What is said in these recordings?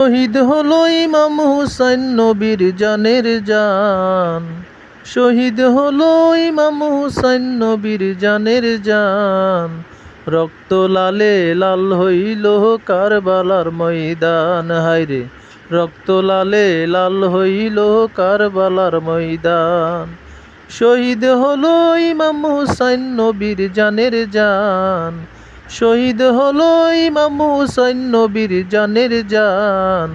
শহীদ হলো ইমাম হুসাইন নবীর জানের জান। শহীদ হলো ইমাম হুসাইন নবীর জানের জান। রক্ত লালে লাল হইল কারবালার ময়দান। হায়রে, রক্ত লালে লাল হইল কারবালার ময়দান। শহীদ হলো ইমাম হুসাইন নবীর জানের জান। শহীদ হলো ইমাম হুসাইন নবীর জানের জান।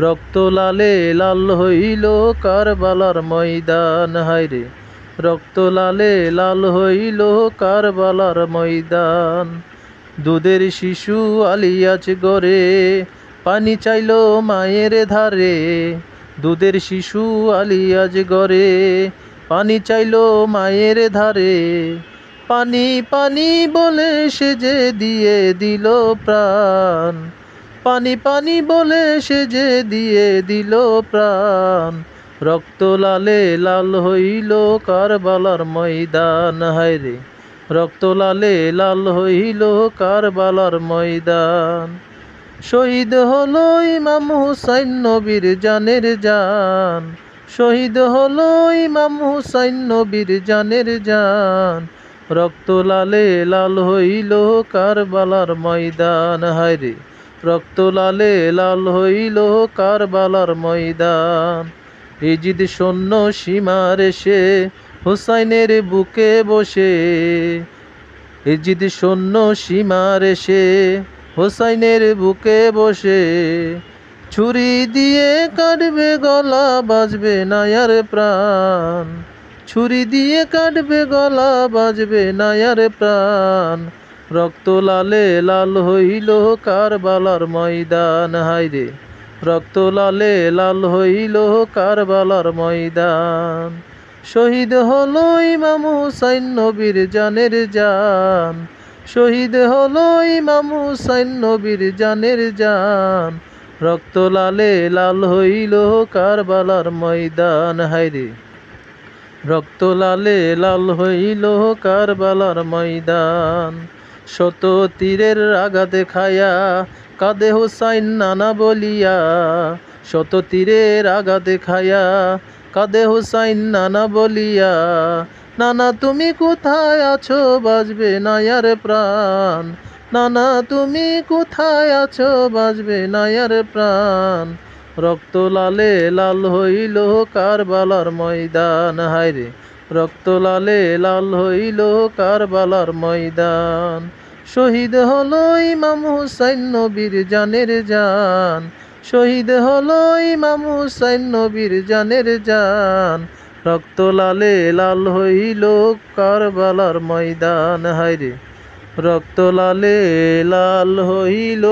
রক্ত লালে লাল হইল কারবালার ময়দান। হায়রে, রক্ত লালে লাল হইল কারবালার ময়দান। দুধের শিশু আলিয়াজ গরে পানি চাইল মায়ের ধারে। দুধের শিশু আলিয়াজ গরে পানি চাইল মায়ের ধারে। পানি পানি বলে সে যে দিয়ে দিল প্রাণ। পানি পানি বলে সে যে দিয়ে দিল প্রাণ। রক্ত লালে লাল হইল কারবালার ময়দান হায়রে রক্ত লালে লাল হইল কারবালার ময়দান। শহীদ হলো ইমাম হুসাইন নবীর জানের জান। শহীদ হলো ইমাম হুসাইন নবীর জানের জান। রক্ত লালে লাল হইল কারবালার ময়দান, হায়রে। রক্ত লালে লাল হইল কারবালার ময়দান। ইজিদ সৈন্য সীমার এসে হুসাইনের বুকে বসে। ইজিদ সৈন্য সীমার এসে হুসাইনের বুকে বসে। ছুরি দিয়ে কাটবে গলা বাজবে নায়ার প্রাণ। ছুরি দিয়ে কাটবে গলা বাজবে নায়ার প্রাণ। রক্ত লালে লাল হইল কারবালার ময়দান, হায়রে। রক্ত লালে লাল হইল কারবালার ময়দান। শহীদ হলো ইমাম হুসাইন নবীর জানের জান। শহীদ হলো ইমাম হুসাইন নবীর জানের জান। রক্ত লালে লাল হইল কারবালার ময়দান, হায়রে। রক্ত লালে লাল হইল কারবালার ময়দান। শত তীরের আঘাতে খায়া কাঁদে হুসাইন নানা বলিয়া। শত তীরের আঘাতে খায়া কাঁদে হুসাইন নানা বলিয়া। নানা, তুমি কোথায় আছো? বাজবে নায়ার প্রাণ। নানা, তুমি কোথায় আছো? বাজবে নায়ার প্রাণ। রক্ত লালে লাল হইল কারবালার ময়দান, হায়রে। রক্ত লালে লাল হইল কারবালার ময়দান। শহীদ হলো ইমাম হুসাইন নবীর জানের জান। শহীদ হলো ইমাম হুসাইন নবীর জানের জান। রক্ত লালে লাল হইল কারবালার ময়দান, হায়রে। রক্ত লালে লাল হইল